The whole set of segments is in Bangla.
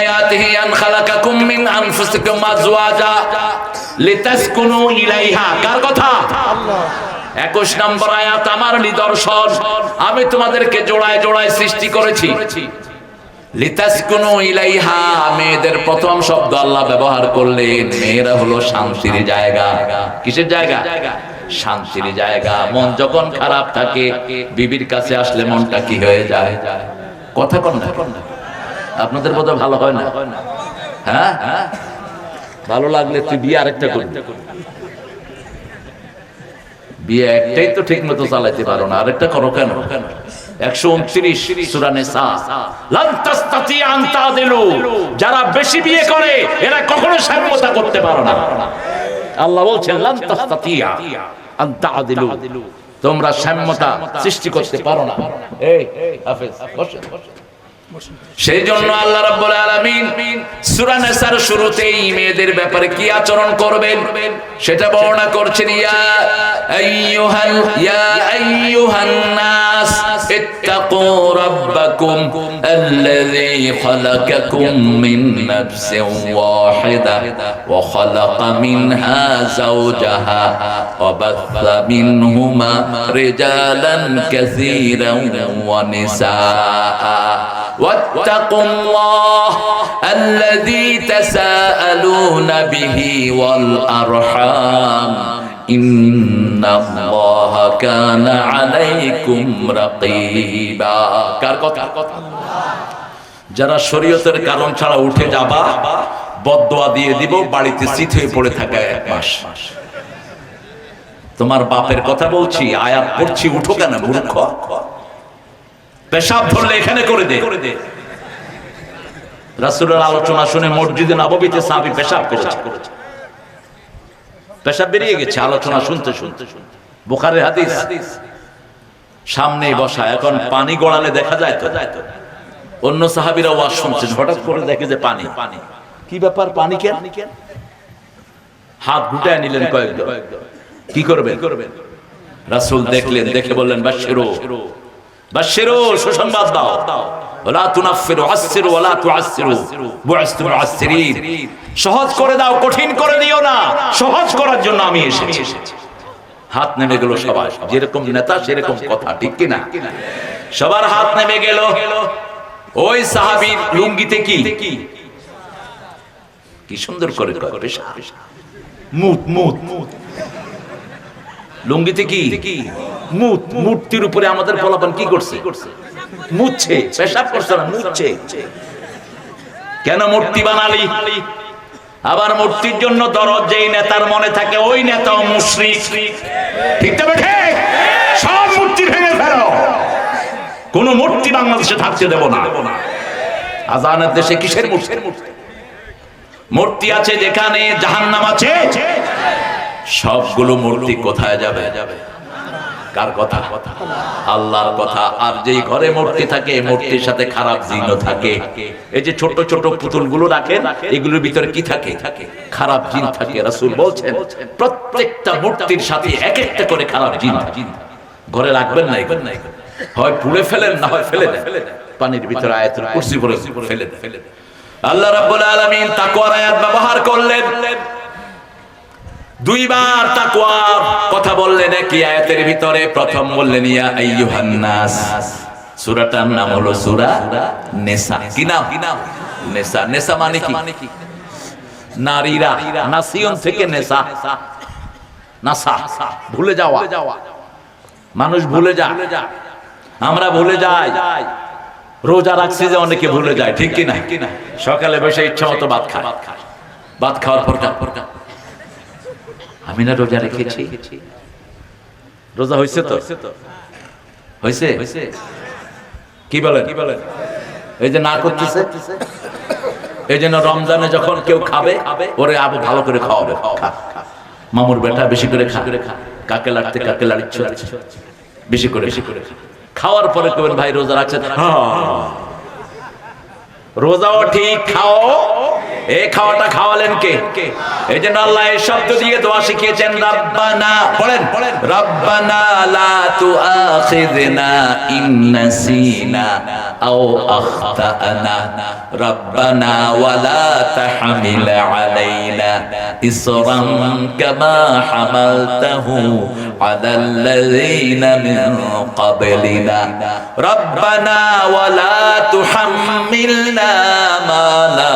আয়াতিহি আন খালাকাকুম মিন আনফুসিকুম আজওয়াজা লিতাসকুনু ইলাইহা। কার কথা? আল্লাহ। একুশ নম্বর আয়াত আমার নিদর্শন। আমি তোমাদেরকে জোড়ায় জোড়ায় সৃষ্টি করেছি। লিতাসকুনু ইলাইহা মেয়েদের প্রথম শব্দ আল্লাহ ব্যবহার করলেন। মেয়েরা হলো শান্তির জায়গা। কিসের জায়গা? শান্তির জায়গা। মন যখন খারাপ থাকে বিবির কাছে আসলে মনটা কি হয়ে যায়? কথা কন না। আপনাদের বোধ ভালো হয় না। হ্যাঁ? ভালো লাগলে তুই বিয়ে আরেকটা করবি। বিয়ে একটাই তো ঠিক মতো চালাইতে পারো না। আরেকটা করো কেন? তোমরা সাম্যতা সৃষ্টি করতে পারো না। সেই জন্য আল্লাহ রাব্বুল আলামিন সূরা শুরুতেই মেয়েদের ব্যাপারে কি আচরণ করবেন সেটা বর্ণনা করছেন, ইয়া আইয়ুহাল, ইয়া আইয়ুহান নাস ইত্তাকু রাব্বাকুম আল্লাযী খালাকাকুম মিন নাফসিন ওয়াহিদা ওয়া খালাকা মিনহা যাওজাহা ওয়া বাথা মিনহুমা রিজালান ওয়া নিসাআ। واتقوا الله الذي تساءلون به والأرحام إن الله كان عليكم رقيبا কার কথা যারা শরীয়তের কারণ ছাড়া উঠে যাবা বদদোয়া দিয়ে দিব বাড়িতে চিত হয়ে পড়ে থাকা এক মাস তোমার বাপের কথা বলছি আয়াত পড়ছি উঠো কেন মূর্খ পেশাব ধরলে এখানে করে দে। রাসূলের আলোচনা শুনে মসজিদে নববীতে সাহাবী পেশাব করেছে। পেশাব বেরিয়ে গেছে, আলোচনা শুনতে শুনতে। শুনতে বুখারীর হাদিস সামনেই বসা, এখন পানি গড়ালে দেখা যায় তো? অন্য সাহাবিরা ওয়াজ শুনছেন, হঠাৎ করে দেখে যে পানি। পানি কি ব্যাপার, পানি কেন? হাত গুটায় নিলেন কয়েকজন। কি করবেন? রাসূল দেখলেন, দেখে বললেন বাশিরু বাশিরু সুসংবাদ দাও। ওয়ালা তুনাফিরু আসসিরু ওয়ালা তুআসসিরু। বুইসতু মুআসসিরিন। সহজ করে দাও, কঠিন করে দিও না। সহজ করার জন্য আমি এসেছি। হাত নেমে গেল সবার। যেরকম নেতা, সেরকম কথা, ঠিক কি না? সবার হাত নেমে গেল। ওই সাহাবীর লুঙ্গিতে কি? কি সুন্দর করে মুত মুত মুত। লুঙ্গিতে কি? মূর্তির উপরে আমাদের ফলাফল কি করছে? মুচ্ছে, পেশাব করছে না, মুচ্ছে। কেন মূর্তি বানালি? আবার মূর্তির জন্য দরদ যেই নেতার মনে থাকে, ওই নেতাও মুশরিক। ঠিক তবে ঠিক? সব মূর্তি ভেঙে ফেলো। কোন মূর্তি বাংলাদেশে থাকতে দেব না। আজানের দেশে কিসের মূর্তি? মূর্তি আছে যেখানে জাহান্নাম আছে। সবগুলো মূর্তি কোথায় যাবে? কার কথা? আল্লাহর কথা। আর যেই ঘরে মূর্তি থাকে মূর্তির সাথে খারাপ জিন থাকে। এই যে ছোট ছোট পুতুলগুলো রাখেন, এগুলোর ভিতরে কি থাকে? খারাপ জিন থাকে, রাসূল বলছেন, প্রত্যেকটা মূর্তির সাথে এক একটা করে খারাপ জিন। ঘরে রাখবেন না এগুলো। হয় পুড়ে ফেলেন, না হয় ফেলে দেন। পানির ভিতরে আয়াতুল কুরসি পড়ে ফেলে দেন। আল্লাহ রাব্বুল আলামিন তাকওয়ার আয়াত ব্যবহার করলেন। দুইবার তাকওয়ার কথা বললেন একই আয়াতের ভিতরে। প্রথম বললেন, ইয়া আইয়ুহান নাস। সূরাটার নাম হলো সূরা নেসা। কি নাম? নেসা। নেসা মানে কি? নারীরা নাসিয়ন থেকে নেসা। নাসা। ভুলে যাওয়া। মানুষ ভুলে যায়। আমরা ভুলে যাই। রোজা রাখছি যে অনেকে ভুলে যায়। ঠিক কি না? সকালে বসে ইচ্ছা মতো ভাত খায়। ভাত খাওয়ার পর আমি না রোজা রেখেছি। রোজা হয়েছে তো? হয়েছে কি বলেন? কি বলেন? এই যে না করতেছে? এই জন্য রমজানে যখন কেউ খাবে ওরে আবু ভালো করে খাওয়াবে। মামুর বেটা বেশি করে খা করে খা কাকে লাড়তে কাকে লাড়িচ্ছ? বেশি করে বেশি করে। খাওয়ার পরে কেবেন ভাই রোজা রাখছেন? হ্যাঁ। রোজাও ঠিক খাও এই খাওয়াটা খাওয়ালেন কে এই জন্য আল্লাহ এই শব্দ দিয়ে দোয়া শিখিয়েছেন রব্বানা পড়েন রব্বানা লা তুআখিযনা ইন নাসিনা আও আখতানা রব্বানা ওয়ালা তাহমিল আলাইনা ইসরান কামা হামালতাহু على الذين من قبلنا ربنا ولا تحملنا ما لا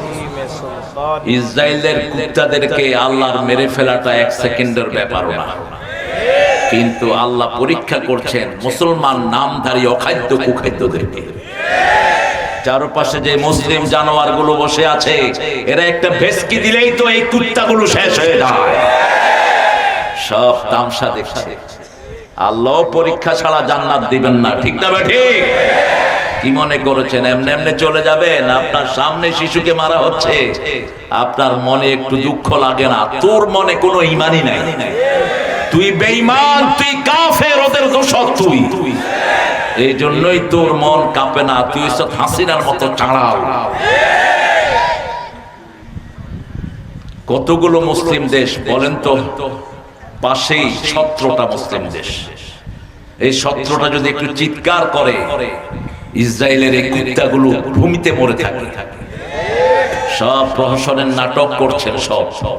ইসরায়েলের কুত্তাদেরকে আল্লাহর মেরে ফেলাটা এক সেকেন্ডের ব্যাপারও না। কিন্তু আল্লাহ পরীক্ষা করছেন মুসলমান নামধারী অখাদ্য কুখাদ্যদেরকে। চারপাশে যে মুসলিম জানোয়ারগুলো বসে আছে, এরা একটা ভেসকি দিলেই তো এই কুত্তাগুলো শেষ হয়ে যায়। সব তামসা দেখছে। আল্লাহ পরীক্ষা ছাড়া জান্নাত দিবেন না, ঠিক না ঠিক কি মনে করেছেন? এমনি এমনি চলে যাবেন। আপনার সামনে শিশুকে মারা হচ্ছে। আপনার মনে একটু দুঃখ লাগে না। তোর মনে কোনো ইমানই নাই। তুই বেঈমান, তুই কাফের, ওদের দোষক তুই। এই জন্যই তোর মন কাঁপে না। তুই সব হাসিনার মতো চাঁড়াও কতগুলো মুসলিম দেশ বলেন তো? পাশেই সতেরোটা মুসলিম দেশ। এই সতেরোটা যদি একটু চিৎকার করে ইসরায়েলের এই কুত্তাগুলো ভূমিতে মরে থাকে। সব প্রহসনের নাটক করছেন সব। সব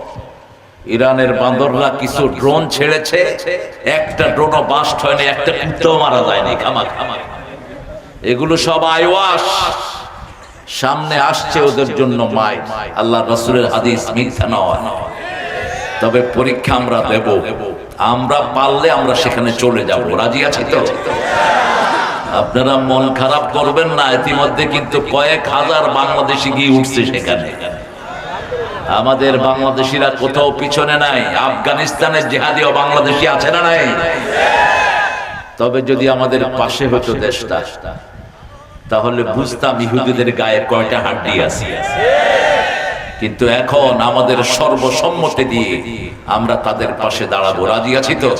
ইরানের বান্দররা কিছু ড্রোন ছেড়েছে, একটা ড্রোনও বাস্ট হয়নি, একটা কুত্তাও মারা যায়নি খামা খামা এগুলো সব আইওয়াস। সামনে আসছে ওদের জন্য মাই। আল্লাহ রসুলের হাদিস মিথ্যা নয়। তবে পরীক্ষা আমরা দেব। আমরা পারলে আমরা সেখানে চলে যাব। রাজি আছি তো? আপনারা মন খারাপ করবেন না, ইতিমধ্যে কিন্তু কয়েক হাজার বাংলাদেশি গিয়ে উঠছে সেখানে। আমাদের বাংলাদেশিরা কোথাও পিছনে নাই আফগানিস্তানের জেহাদিও বাংলাদেশি আছে না নাই? তবে যদি আমাদের পাশে হতো দেশটা, তাহলে বুঝতাম ইহুদিদের গায়ে কয়টা হাড্ডি আছে। কিন্তু এখন আমাদের সর্বসম্মতি দিয়ে আমরা তাদের পাশে দাঁড়াবো। রাজি আছি তো?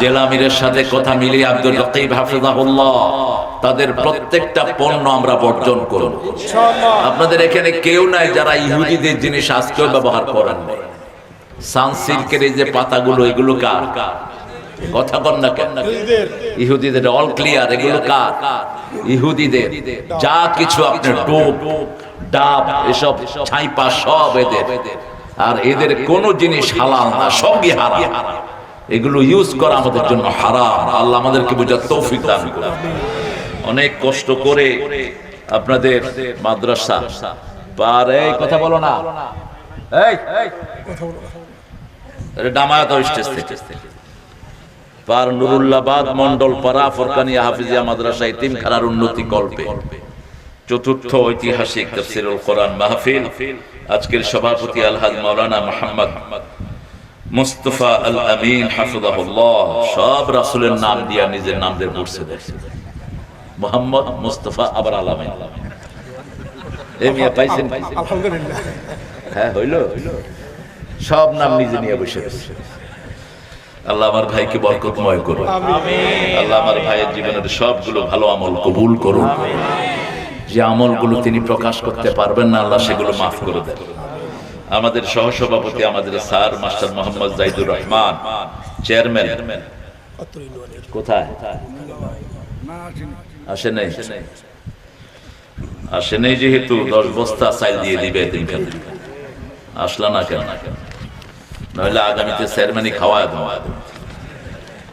জেলামিরের সাথে কথা মিলিয়ে আব্দুল রকিব হাফিজাহুল্লাহ তাদের প্রত্যেকটা পণ্য আমরা বর্জন করব। আপনাদের এখানে কেউ নাই যারা ইহুদিদের জিনিস আজকেও ব্যবহার করেন সানসিল্কের এই যে পাতাগুলো এগুলো কার? কথা বল না কেন? ইহুদিদের। অল ক্লিয়ার এগুলো কার? ইহুদিদের। যা কিছু আপনার টোপ ডাব এসব ছাইপা সব এদের। আর এদের কোন জিনিস হালাল না, সবই হারাম। এগুলো ইউজ করা আমাদের জন্য হারাম। আল্লাহ আমাদেরকে বোঝার তৌফিক দান। অনেক কষ্ট করে আপনাদের মাদ্রাসা পার, এই কথা বলো না। এই ডামায়াত পার নুরুল্লাবাদ মন্ডল পাড়া ফরকানিয়া হাফিজিয়া মাদ্রাসা ইতিমখানার উন্নতি কল্পে চতুর্থ ঐতিহাসিক তাফসিরুল কোরআন মাহফিল। আজকের সভাপতি আলহাজ মাওলানা মোহাম্মদ মুস্তফা আল আমিন হাফিজাহুল্লাহ সব রাসুলের নাম দিয়া নিজের নাম দিয়ে দেখছে মোহাম্মদ মুস্তফা আবার আলামিন এ মিয়া পাইছেন আলহামদুলিল্লাহ। হ্যাঁ হইল? সব নাম নিজে নিয়ে বসে। আল্লাহ আমার ভাইকে বরকতময় করুন। আল্লাহ আমার ভাইয়ের জীবনের সবগুলো ভালো আমল কবুল করুন। যে আমলগুলো তিনি প্রকাশ করতে পারবেন না, আল্লাহ সেগুলো মাফ করে দেন। আমাদের সহসভাপতি, আমাদের sir, master Mohammad Zaidur Rahman, chairman. কোথায়? যেহেতু বস্তা দিয়ে দিবে আসলা না কেন? নইলে আগামীতে চেয়ারম্যানই খাওয়ায় দেওয়া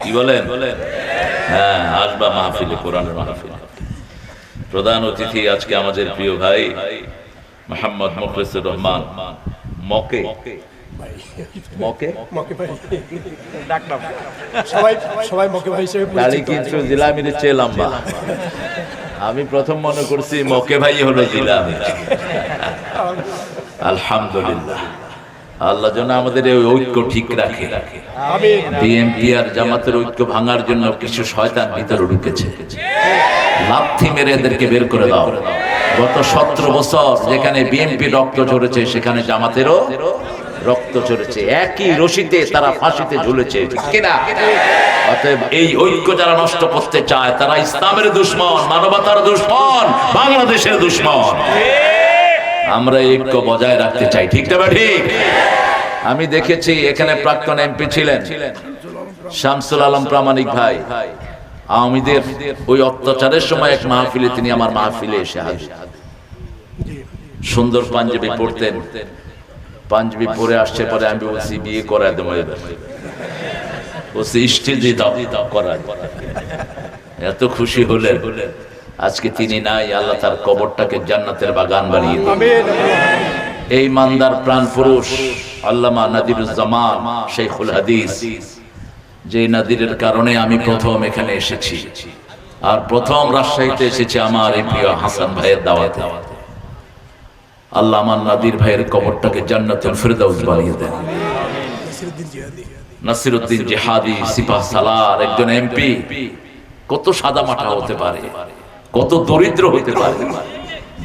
কি বলেন? হ্যাঁ আসবা মাহফিলে, কোরআনের মাহফিল। প্রধান অতিথি আজকে আমাদের প্রিয় ভাই মোহাম্মদ মুখলিসুর রহমান। মকে? মকে? মকে ভাই। ডাকলাম। সবাই সবাই মকে ভাই হিসেবে দাড়ি পরিচিত কিন্তু জিলামির চেয়ে লম্বা। আমি প্রথম মনে করছি মকে ভাই হলো জিলামি আলহামদুলিল্লাহ। আল্লাহ যেন আমাদের এই ঐক্য ঠিক রাখে। বিএনপি আর জামাতের ঐক্য ভাঙার জন্য কিছু শয়তান ভিতরে ঢুকেছে। লাথি মেরে এদেরকে বের করে দাও। গত সতেরো বছর যেখানে বিএনপি রক্ত ঝরেছে সেখানে জামাতেরও রক্ত ঝরেছে। একই রশিতে তারা ফাঁসিতে ঝুলেছে। ঠিক কিনা? অতএব এই ঐক্য যারা নষ্ট করতে চায় তারা ইসলামের দুশ্মন মানবতার দুশ্মন বাংলাদেশের দুশ্মন। আমরা ঐক্য বজায় রাখতে চাই, ঠিক না ঠিক? আমি দেখেছি এখানে প্রাক্তন এমপি ছিলেন, শামসুল আলম প্রামাণিক ভাই। আওয়ামীদের ওই অত্যাচারের সময় এক মাহফিলে তিনি আমার মাহফিলে এসে হাজির। সুন্দর পাঞ্জাবি পড়তেন পাঞ্জাবি পরে আসছে পরে আমি বলছি বিয়ে করায় দেবো বলছি স্টেজে দাও করায় এত খুশি হলেন। আজকে তিনি নাই, আল্লাহ তার কবরটাকে জান্নাতের বাগান বানিয়ে দিন এই মান্দার প্রাণ পুরুষ, আল্লামা নাদিরুজ্জামান শেখুল হাদিস। যে নাদিরের কারণে আমি প্রথম এখানে এসেছি। আর প্রথম রাজশাহীতে এসেছি আমার এই প্রিয় হাসান ভাইয়ের দাওয়াতে। আল্লাহ আমার নাদির ভাইয়ের কবরটাকে জান্নাতুল ফিরদাউস বানিয়ে দেন। নাসিরউদ্দিন জিহাদি, সিপাহ সালার একজন এমপি। কত সাদা মাঠা হতে পারে। কত দরিদ্র হতে পারে।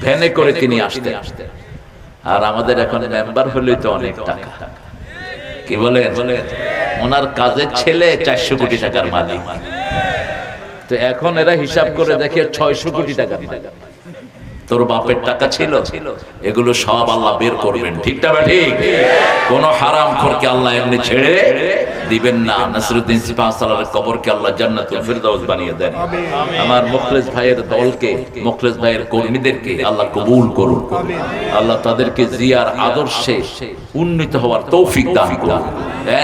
ভ্যানে করে তিনি আসতেন। আর আমাদের এখন মেম্বার হলেই তো অনেক টাকা। কি বলে ওনার কাজের ছেলে চারশো কোটি টাকার মালিক। তো এখন এরা হিসাব করে দেখে ছয়শো কোটি টাকার মালিক। তোর বাপের টাকা ছিল, এগুলো সব আল্লাহ বের করবেন। ঠিক না ঠিক? কোন হারাম খরকে আল্লাহ এমনি ছেড়ে দিবেন না। নাসিরুদ্দিন সিফা সালার কবরকে আল্লাহ জান্নাতুল ফিরদাউস বানিয়ে দেন। আমার মুখলেস ভাইয়ের দলকে মুখলেস ভাইয়ের কর্মীদেরকে আল্লাহ কবুল করুন। আল্লাহ তাদেরকে জিয়ার আদর্শে উন্নীত হওয়ার তৌফিক দান করুন।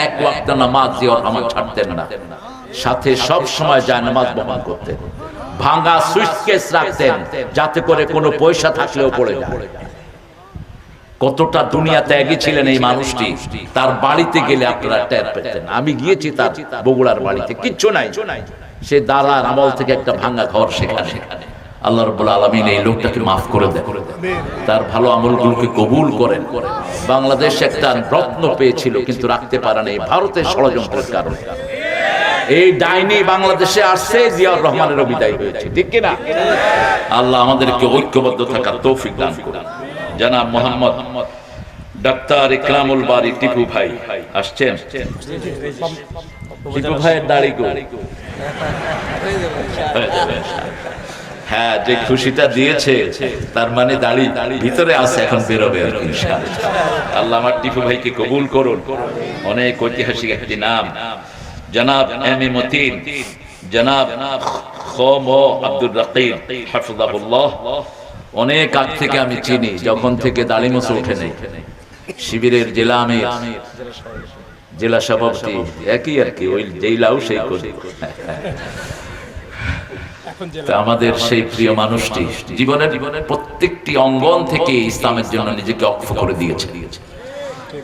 এক ওয়াক্ত নামাজ জিয়ার আমার ছাড়তেন না। সাথে সব সময় যায় নামাজ বহন করতেন। ভাঙা সুইচ কেস রাখতেন যাতে করে কোনো পয়সা থাকলেও পড়ে যায়। কতটা দুনিয়া ত্যাগী ছিলেন এই মানুষটি? তার বাড়িতে গেলে আপনারা টের পেতেন। আমি গিয়েছি তার বগুড়ার বাড়িতে। কিচ্ছু নাই। সে দাদার আমল থেকে একটা ভাঙ্গা ঘর সেখানে। আল্লাহ রব্বুল আলমিন এই লোকটাকে মাফ করে দেন। তার ভালো আমলগুলোকে কবুল করেন। বাংলাদেশ একটা রত্ন পেয়েছিল কিন্তু রাখতে পারে নাই ভারতের ষড়যন্ত্রের কারণে। এই ডাইনি বাংলাদেশে আসছে জিয়াউর রহমানের বিদায় হয়েছে। ঠিক কিনা? আল্লাহ আমাদেরকে ঐক্যবদ্ধ থাকার তৌফিক দান করুন। জানাব মোহাম্মদ ডাক্তার ইকরামুল বারি টিপু ভাই। আসছেন? টিপু ভাইয়ের দাড়ি হ্যাঁ যে খুশিটা দিয়েছে, তার মানে দাড়ি ভিতরে আছে, এখন বেরোবে আল্লাহ আমার টিপু ভাইকে কবুল করুন। অনেক ঐতিহাসিক একটি নাম। জনাব এম এ মতিন, জনাব খম আব্দুর অনেক আগ থেকে আমি চিনি, যখন থেকে দাড়ি মোছে ওঠে নেই। শিবিরের জেলা আমির, জেলা সভাপতি, একই আর কি, ওই জেলাও সেই করি। আমাদের সেই প্রিয় মানুষটি জীবনের জীবনের প্রত্যেকটি অঙ্গন থেকে ইসলামের জন্য নিজেকে অক্ষ করে দিয়েছে।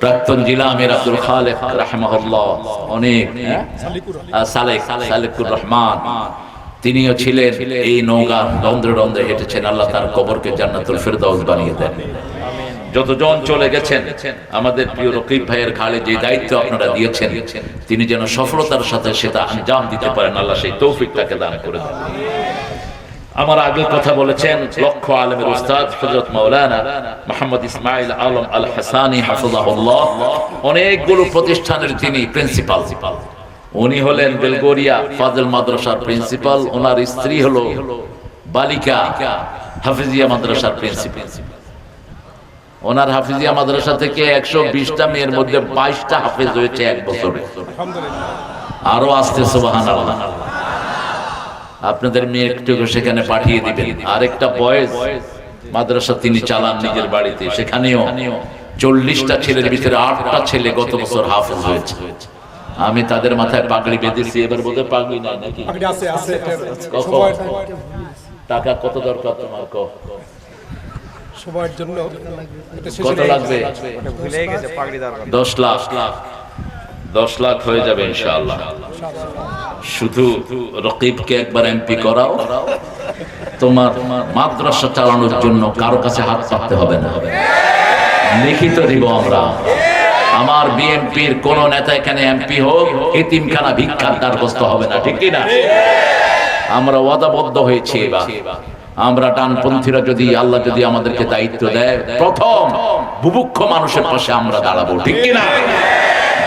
প্রাক্তন জেলা আমির আব্দুল খালেক রাহমাহুল্লাহ, অনেক হ্যাঁ? সালেকুর রহমান। তিনিও ছিলেন এই নৌকা রন্ধ্রে রন্ধ্রে হেঁটেছেন। আল্লাহ তার কবরকে জান্নাতুল ফেরদাউস বানিয়ে দেন। যতজন চলে গেছেন, আমাদের প্রিয় রকিব ভাইয়ের ঘাড়ে যে দায়িত্ব আপনারা দিয়েছেন, তিনি যেন সফলতার সাথে সেটা আঞ্জাম দিতে পারেন, আল্লাহ সেই তৌফিক তাকে দান করে দেন। আমার আগে কথা বলেছেন লক্ষ আলমের উস্তাদ হযরত মাওলানা মোহাম্মদ ইসমাইল আলম আল হাসানি হাফিজাহুল্লাহ। অনেকগুলো প্রতিষ্ঠানের তিনি প্রিন্সিপাল। উনি হলেন বেলগোরিয়া ফাজল মাদ্রাসার প্রিন্সিপাল। ওনার স্ত্রী হলো বালিকা হাফিজিয়া মাদ্রাসার প্রিন্সিপাল। ওনার হাফিজিয়া মাদ্রাসা থেকে একশো বিশটা মেয়ের মধ্যে বাইশটা হাফিজ হয়েছে এক বছরে। আরও আসতে সুবাহান আপনাদের মেয়েটুকু সেখানে পাঠিয়ে দিবেন। আরেকটা বয়েজ মাদ্রাসা তিনি চালান নিজের বাড়িতে। সেখানেও চল্লিশটা ছেলের ভিতরে আটটা ছেলে গত বছর হাফেজ হয়েছে। আমি তাদের মাথায় পাগড়ি বেঁধেছি এবার বোধহয় পাগড়ি নাই নাকি? টাকা কত দরকার তোমার কো সময়ের জন্য কত লাগবে? ভুলে গেছে দশ লাখ। দশ লাখ হয়ে যাবে ইনশাআল্লাহ। শুধু রকিবকে একবার এমপি করাও তোমার মাদ্রাসা চালানোর জন্য কারও কাছে হাত পাততে হবে না। লিখিত দিব আমরা। আমার বিএনপির কোন নেতা এখানে এমপি হোক, এতিমখানা ভিক্ষার দ্বারগ্রস্ত হবে না, ঠিক কি না আমরা ওয়াদাবদ্ধ হয়েছি আমরা ডানপন্থীরা যদি, আল্লাহ যদি আমাদেরকে দায়িত্ব দেয়, প্রথম বুভুক্ষ মানুষের পাশে আমরা দাঁড়াবো, ঠিক কি না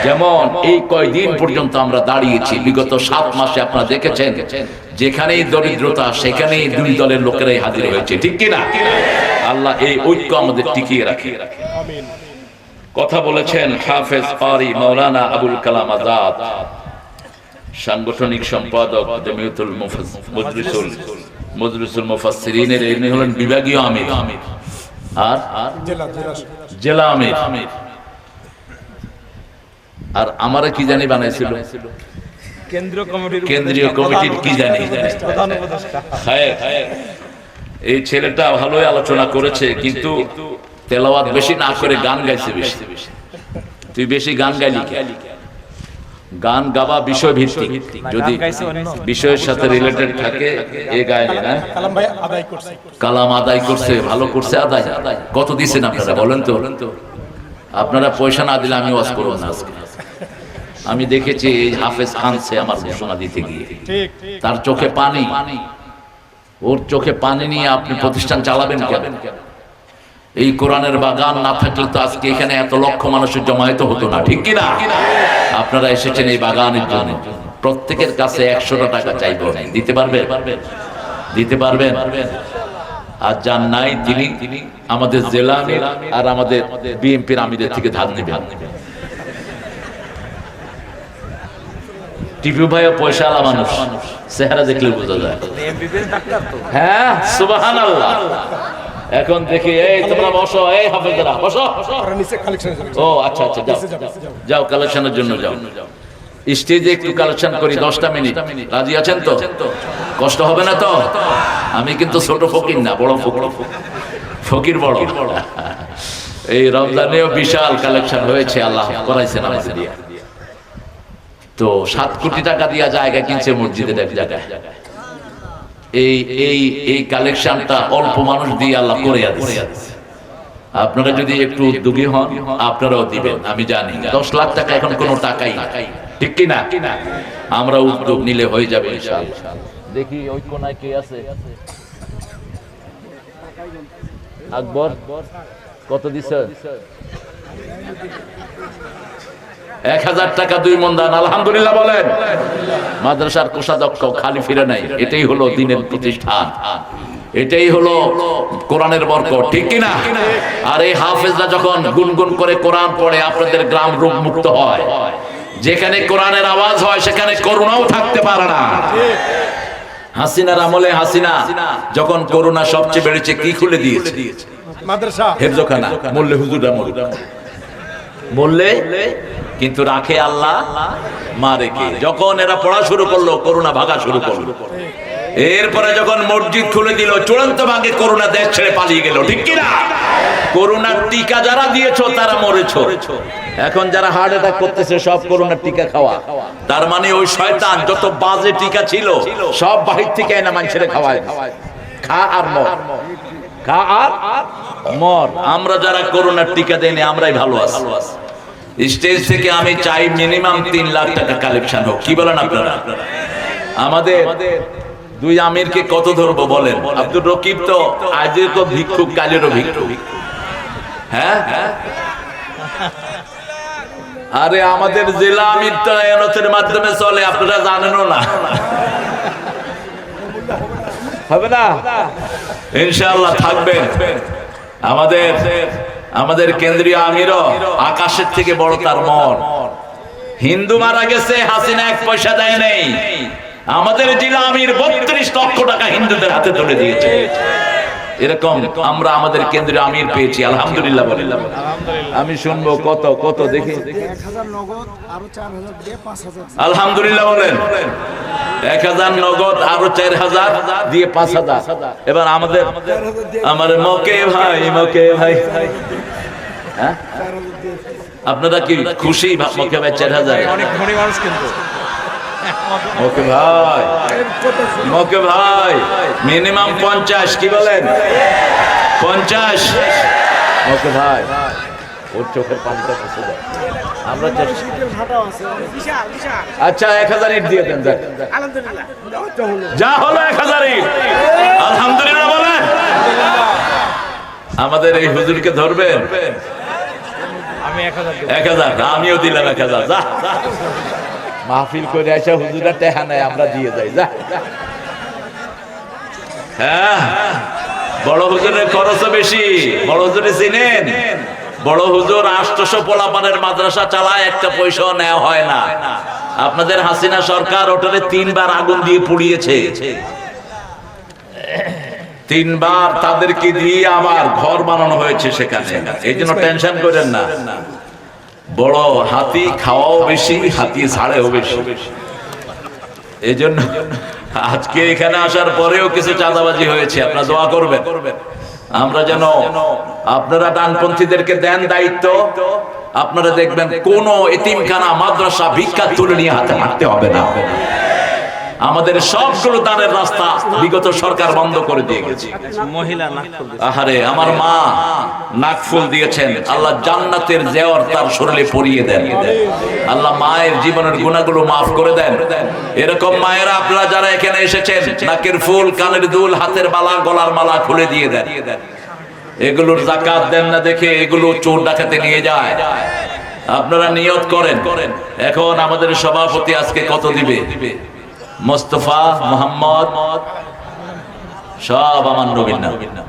যেমন এই কয়দিন পর্যন্ত আমরা দাঁড়িয়েছি, বিগত সাত মাসে আপনারা দেখেছেন, যেখানেই দরিদ্রতা, সেখানেই দুই দলের লোকেরাই হাজির হয়েছে, ঠিক কি না আল্লাহ এই ঐক্য আমাদের টিকিয়ে রাখে। কথা বলেছেন হাফেজ পারি মৌলানা আবুল কালাম আজাদ সাংগঠনিক সম্পাদক জমিয়তুল মজলিসুল মজলিসুল মুফাসসিরিনের ইনি হলেন বিভাগীয় আমির। আর? আর জেলা আমির। আর আমারে কি জানি বানাইছিল? কেন্দ্রীয় কমিটির কেন্দ্রীয় কমিটির কি জানি? হায়, এই ছেলেটা ভালোই আলোচনা করেছে কিন্তু তেলাওয়াত বেশি না করে গান গাইছে বেশি। তুই বেশি গান গাইলি কেন? গান গাওয়া বিষয় ভিত্তিক যদি। বিষয়ের সাথে রিলেটেড থাকে এ গায়নি না কালাম ভাই আদায় করছে। কালাম আদায় করছে ভালো করছে আদায়। কত দিচ্ছেন আপনারা বলেন তো? আপনারা? পয়সা না দিলে আমি ওয়াজ করব না আজকে। আমি দেখেছি এই হাফেজ খান সে আমার ঘোষণা দিতে গিয়ে। তার চোখে পানি। ওর চোখে পানি নিয়ে আপনি প্রতিষ্ঠান চালাবেন কেন? এই কোরআনের বাগান না থাকলে তো আজকে এখানে এত লক্ষ মানুষের জমায়েত হতো না ঠিক কিনা? আপনারা এসেছেন এই বাগানের জন্য। প্রত্যেকের কাছে একশোটা টাকা চাইব। দিতে পারবেন দিতে পারবেন আর যার নাই তিনি আমাদের জেলা আর আমাদের বিএনপির আমিদের থেকে ধার নেবেন। টিপু ভাইও পয়সা আলা মানুষ চেহারা দেখলে বোঝা যায়। হ্যাঁ সুবাহান এখন দেখি এই তোমরা বসো এই হাফেজরা বসো। ও আচ্ছা আচ্ছা যাও। যাও, কালেকশনের জন্য যাও। স্টেজে একটু কালেকশন করি দশটা মিনিট। রাজি আছেন তো? কষ্ট হবে না তো? আমি কিন্তু ছোট ফকির না বড় ফকির। ফকির বড়। এই রমজানেও বিশাল কালেকশন হয়েছে আল্লাহ করাইছেন আমাদের। তো সাত কোটি টাকা দিয়া জায়গা কিনছে মসজিদের এক জায়গায়। এই এই এই কালেকশনটা অল্প মানুষ দিয়ে আল্লাহ করে দিচ্ছে আপনারা যদি একটু উদ্যোগী হন, আপনারাও দিবেন, আমি জানি। দশ লাখ টাকা এখন কোনো টাকাই ঠিক কি না আমরা উদ্যোগ নিলে হয়ে যাবে দেখি ওই কোনায় কে আছে। আকবর, কত দিছে? এক হাজার টাকা দুই মন দান আলহামদুলিল্লাহ বলেন। মাদ্রাসার কোষাধ্যক্ষ খালি ফিরে নাই। এটাই হলো দিনের প্রতিষ্ঠান। এটাই হলো কোরআনের বরকত। ঠিক কি না আর এই হাফেজরা যখন গুনগুন করে কোরআন পড়ে আপনাদের গ্রাম রোগ মুক্ত হয়। যেখানে কোরআনের আওয়াজ হয় সেখানে করোনাও থাকতে পারে না। হাসিনার আমলে হাসিনা যখন করোনা সবচেয়ে বেড়েছে কি খুলে দিয়েছে? মাদ্রাসা। হেফজখানা বললে হুজুরা মরুদা বললে, কিন্তু রাখে আল্লাহ, মারে কে? যখন এরা পড়া শুরু করল করোনা ভাগা শুরু করল। এরপরে যখন মসজিদ খুলে দিল, চূড়ান্ত ভাগে করোনা দেশ ছেড়ে পালিয়ে গেল, ঠিক কিনা? করোনার টিকা যারা দিয়েছ, তারা মরেছো। এখন যারা হার্ট অ্যাটাক করতেছে, সব করোনার টিকা খাওয়া। তার মানে ওই শয়তান, যত বাজে টিকা ছিল, সব বাহির থেকে এনে মানুষের খাওয়ায়। খা আর মর। আর মর। আমরা যারা করোনার টিকা দেয়নি আমরাই ভালো আছি। স্টেজ থেকে আমি চাই মিনিমাম তিন লাখ টাকা কালেকশন হোক। কি বলেন আপনারা? আমাদের দুই আমিরকে কত ধরবো বলেন? আব্দুর রকিব তো আজের তো ভিক্ষুক কালেরও ভিক্ষুক। হ্যাঁ? আরে আমাদের জেলা আমির তো এনথের মাধ্যমে চলে আপনারা জানেনও না। হবে না? ইনশাআল্লাহ থাকবেন। আমাদের আমাদের কেন্দ্রীয় আমিরও আকাশের থেকে বড় তার মন। হিন্দু মারা গেছে, হাসিনা এক পয়সা দেয় নেই। আমাদের জিলা আমির বত্রিশ লক্ষ টাকা হিন্দুদের হাতে তুলে দিয়েছে। এরকম আমরা আমাদের কেন্দ্রীয় আমির পেয়েছি আলহামদুলিল্লাহ বলি আমি শুনব কত কত দেখি। এক হাজার নগদ আরও চার হাজার হাজার। আলহামদুলিল্লাহ বলেন। এক হাজার নগদ আরও চার হাজার দিয়ে পাঁচ হাজার। এবার আমাদের আমার মকে ভাই মকে ভাই। হ্যাঁ? আপনারা কি খুশি? মকে ভাই চার হাজার। অনেক ধনী মানুষ কিন্তু। মকে ভাই মকে ভাই মিনিমাম পঞ্চাশ কি বলেন? পঞ্চাশ। মকে ভাই ওর চোখের পানিটা বসে যায়। আমরা আচ্ছা এক হাজার ইট দিয়ে দেন যা হলো এক হাজার ইট। আলহামদুলিল্লাহ আমাদের এই হুজুরকে ধরবেন? আমি এক হাজার আমিও দিলাম এক হাজার। যা। মাহফিল করে আসা হুজুরা টেহা নাই আমরা দিয়ে যাই, যা। হ্যাঁ বড় হুজুরের খরচও বেশি, বড় হুজুরে চিনেন। বড় হুজুর আষ্টশো পোলাপানের মাদ্রাসা চালায়, একটা পয়সাও নেওয়া হয় না। আপনাদের হাসিনা সরকার ওটারে তিনবার আগুন দিয়ে পুড়িয়েছে। তিনবার তাদেরকে দিয়ে আবার ঘর বানানো হয়েছে সেখানে। এই জন্য টেনশন করেন না। বড় হাতি খাওয়াও বেশি, হাতি ছাড়েও বেশি। এই জন্য আজকে এখানে আসার পরেও কিছু চাঁদাবাজি হয়েছে, আপনার দোয়া করবেন। আমরা যেন আপনারা ডানপন্থীদেরকে দেন দায়িত্ব, আপনারা দেখবেন কোন এতিমখানা, মাদ্রাসা, ভিক্ষা তুলে নিয়ে হাতে মারতে হবে না। আমাদের সবগুলো দানের রাস্তা বিগত সরকার বন্ধ করে দিয়ে গেছে। মহিলা নাক আহারে আমার মা নাকফুল দিয়েছেন। আল্লাহ জান্নাতের জেওয়ার তার শরীরে পরিয়ে দেন। আল্লাহ মায়ের জীবনের গুণাগুলো মাফ করে দেন। এরকম মায়েরা আপনারা যারা এখানে এসেছেন নাকের ফুল কানের দুল হাতের মালা গলার মালা খুলে দিয়ে দেন। এগুলোর জাকাত দেন না দেখে এগুলো চোর ডাকাতে নিয়ে যায়। আপনারা নিয়ত করেন। এখন আমাদের সভাপতি আজকে কত দিবে? মোস্তফা মোহাম্মদ সব আমার নবীন নাম।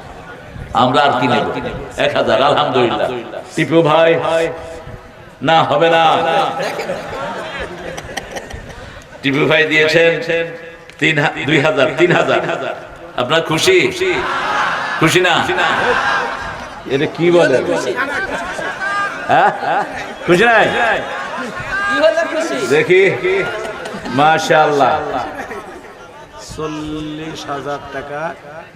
আমরা আর কি নেব? এক হাজার আলহামদুলিল্লাহ। টিপু ভাই না হবে না। টিপু ভাই দিয়েছেন তিন হা- দুই হাজার তিন হাজার। আপনার খুশি? খুশি না? এটা কি বলে? হ্যাঁ? খুশি নাই? দেখি। মাশাআল্লাহ। চল্লিশ হাজার টাকা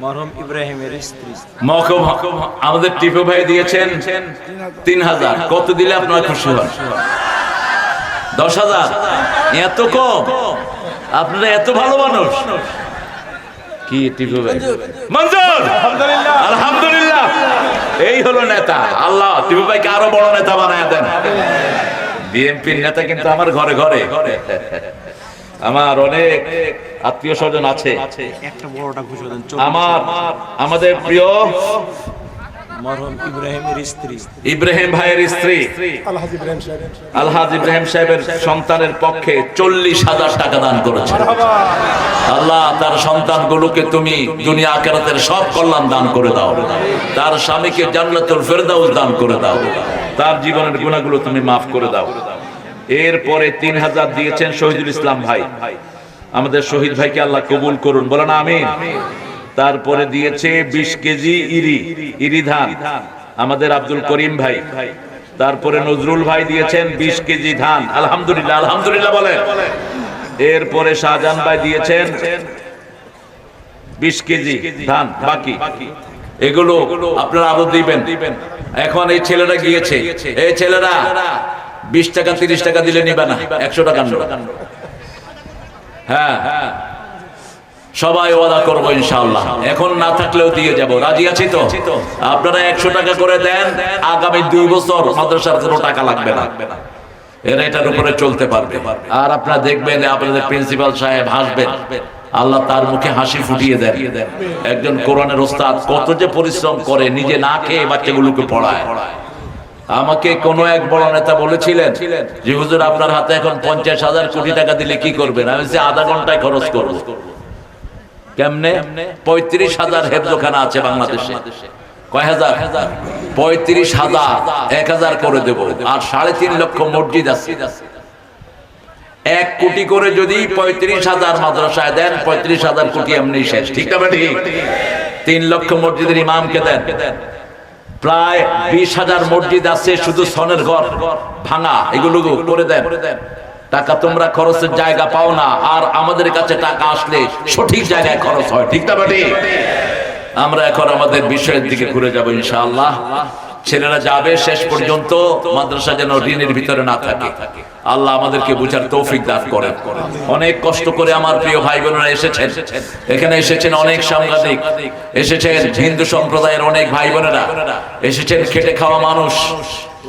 মরহম ইব্রাহিমের স্ত্রী। মকম আমাদের টিপু ভাই দিয়েছেন তিন হাজার। কত দিলে আপনার খুশি হন? দশ হাজার? এত কম? আপনারা এত ভালো মানুষ। কি টিপু ভাই? মঞ্জুর! আলহামদুলিল্লাহ। এই হলো নেতা। আল্লাহ টিপু ভাইকে আরও বড় নেতা বানায় দেন। বিএনপির নেতা কিন্তু আমার ঘরে ঘরে ঘরে। আমার অনেক আত্মীয় স্বজন আছে। আমার আমাদের প্রিয় মরহম ইব্রাহিমের স্ত্রী। ইব্রাহিম ভাইয়ের স্ত্রী। আলহাজ ইব্রাহিম সাহেবের সন্তানের পক্ষে চল্লিশ হাজার টাকা দান করেছে আল্লাহ তার সন্তানগুলোকে তুমি দুনিয়া আকেরাতের সব কল্যাণ দান করে দাও। তার স্বামীকে জান্নাতুল ফেরদাউস দান করে দাও। তার জীবনের গুণাগুলো তুমি মাফ করে দাও। এরপরে তিন হাজার দিয়েছেন শহীদুল ইসলাম ভাই। আমাদের শহীদ ভাইকে আল্লাহ কবুল করুন। বলেন আমিন। তারপরে দিয়েছে বিশ কেজি ইরি ইরি ধান। আমাদের আব্দুল করিম ভাই। তারপরে নজরুল ভাই দিয়েছেন বিশ কেজি ধান। আলহামদুলিল্লাহ আলহামদুলিল্লাহ বলেন। এরপরে শাহজাহান ভাই দিয়েছেন বিশ কেজি ধান। বাকি। এগুলো আপনারা আরও দিবেন। এখন এই ছেলেরা গিয়েছে। এই ছেলেরা বিশ টাকা তিরিশ টাকা দিলে নিবে না একশো টাকা নেবে। হ্যাঁ সবাই ওয়াদা করব ইনশাআল্লাহ। এখন না থাকলেও দিয়ে যাব। রাজি আছি তো? আপনারা একশো টাকা করে দেন আগামী দুই বছর মাদ্রাসার কোনো টাকা লাগবে না। এরা এটার উপরে চলতে পারবে। আর আপনারা দেখবেন আপনাদের প্রিন্সিপাল সাহেব হাসবেন আল্লাহ তার মুখে হাসি ফুটিয়ে দেন। একজন কোরআনের ওস্তাদ কত যে পরিশ্রম করে নিজে না খেয়ে বাচ্চাগুলোকে পড়ায়। আমাকে কোন এক বড় নেতা বলেছিলেন যে, হুজুর, আপনার হাতে এখন পঞ্চাশ হাজার কোটি টাকা দিলে কি করবেন? আমি আধা ঘন্টায় খরচ করব। কেমনে? পঁয়ত্রিশ হাজার হেফজোখানা আছে বাংলাদেশে। পঁয়ত্রিশ হাজার, এক হাজার করে দেব। আর সাড়ে তিন লক্ষ এক কোটি করে যদি পঁয়ত্রিশ হাজার মাদ্রাসায় দেন, পঁয়ত্রিশ হাজার কোটি এমনি শেষ। ঠিক না তিন লক্ষ মসজিদের ইমামকে দেন। প্রায় বিশ হাজার মসজিদ আছে, শুধু সনের ঘর, ভাঙা, এগুলো করে দেন। টাকা তোমরা খরচের জায়গা পাও না, আর আমাদের কাছে টাকা আসলে সঠিক জায়গায় খরচ হয়, ঠিক না আমরা এখন আমাদের বিষয়ের দিকে ঘুরে যাব, ইনশাআল্লাহ। ছেলেরা যাবে শেষ পর্যন্ত মাদ্রাসা যেন ঋণের ভিতরে না থাকে। আল্লাহ আমাদেরকে বুঝার তৌফিক দান করেন। অনেক কষ্ট করে আমার প্রিয় ভাই বোনেরা এসেছেন। এখানে এসেছেন। অনেক সাংবাদিক। এসেছেন হিন্দু সম্প্রদায়ের অনেক ভাই বোনেরা। এসেছেন খেটে খাওয়া মানুষ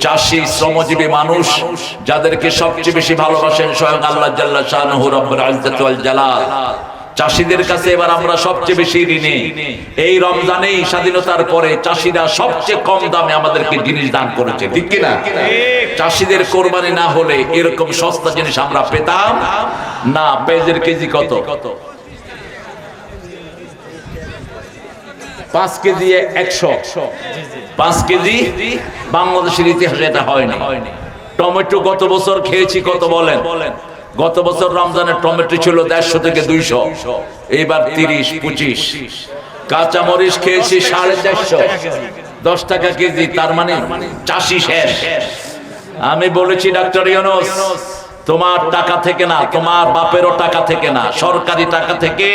চাষি শ্রমজীবী মানুষ যাদেরকে সবচেয়ে বেশি ভালোবাসেন স্বয়ং আল্লাহ জাল্লা শাহরুহ রব্বুল জালাল। চাষিদের কাছে এবার আমরা সবচেয়ে বেশি ঋণী। এই রমজানেই স্বাধীনতার পরে চাষিরা সবচেয়ে কম দামে আমাদেরকে জিনিস দান করেছে ঠিক কিনা? চাষিদের কোরবানি না হলে এরকম সস্তা জিনিস আমরা পেতাম না। পেঁয়াজের কেজি কত? পাঁচ কেজি একশো। পাঁচ কেজি বাংলাদেশের ইতিহাসে এটা হয়নি। টমেটো গত বছর খেয়েছি কত বলেন? গত বছর রমজানের টমেটো ছিল দেড়শো থেকে দুইশো, এইবার তিরিশ, পঁচিশ। কাঁচা মরিচ খেয়েছি সাড়ে চারশো, দশ টাকা কেজি, তার মানে চাষি শেষ। আমি বলেছি, ডাক্তার ইউনুস, তোমার টাকা থেকে না, তোমার বাপেরও টাকা থেকে না, সরকারি টাকা থেকে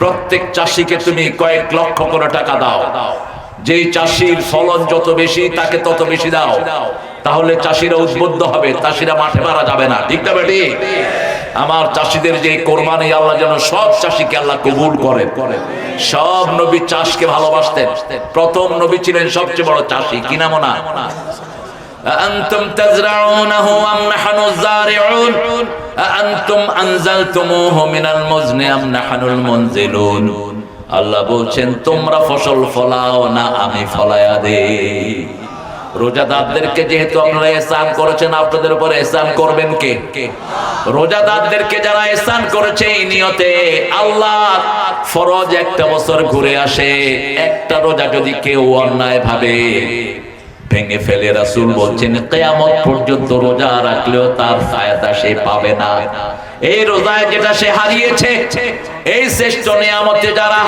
প্রত্যেক চাষিকে তুমি কয়েক লক্ষ করে টাকা দাও। যেই চাষির ফলন যত বেশি, তাকে তত বেশি দাও। তাহলে চাষিরা উদ্বুদ্ধ হবে চাষিরা মাঠে মারা যাবে না ঠিক না বেটি আমার চাষিদের যে কোরবানি আল্লাহ যেন সব চাষিকে আল্লাহ কবুল করে সব নবী চাষকে ভালোবাসতেন প্রথম নবী ছিলেন সবচেয়ে বড় চাষি কি নাম না أأنتم تزرعونه أم نحن الزارعون أأنتم أنزلتموه من المزن أم نحن المنزلون আল্লাহ বলছেন তোমরা ফসল ফলাও না আমি ফলায়া দে রোজাদারদেরকে যেহেতু আপনারা এসান করেছেন, আপনাদের উপর এসান করবেন কে? রোজাদারদেরকে যারা এহসান করেছে, এই নিয়তে আল্লাহ ফরজ একটা বছর ঘুরে আসে, একটা রোজা যদি কেউ অন্যায় ভাবে ভেঙে ফেলে রাসুল বলছেন, কিয়ামত পর্যন্ত রোজা রাখলেও তার ফায়দা সে পাবে না। এই রোজায় যেটা সে হারিয়েছে, এই শ্রেষ্ঠ নিয়ামতে যারা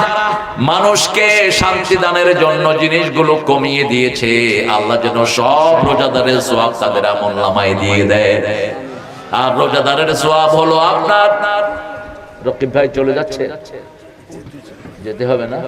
মানুষকে শান্তি দানের জন্য জিনিসগুলো কমিয়ে দিয়েছে, আল্লাহ যেন সব রোজাদারের সোয়াব তাদের আমল নামায় দিয়ে দেয়। আর রোজাদারের সোয়াব হলো আপনার। রকিব ভাই চলে যাচ্ছে। যেতে হবে না?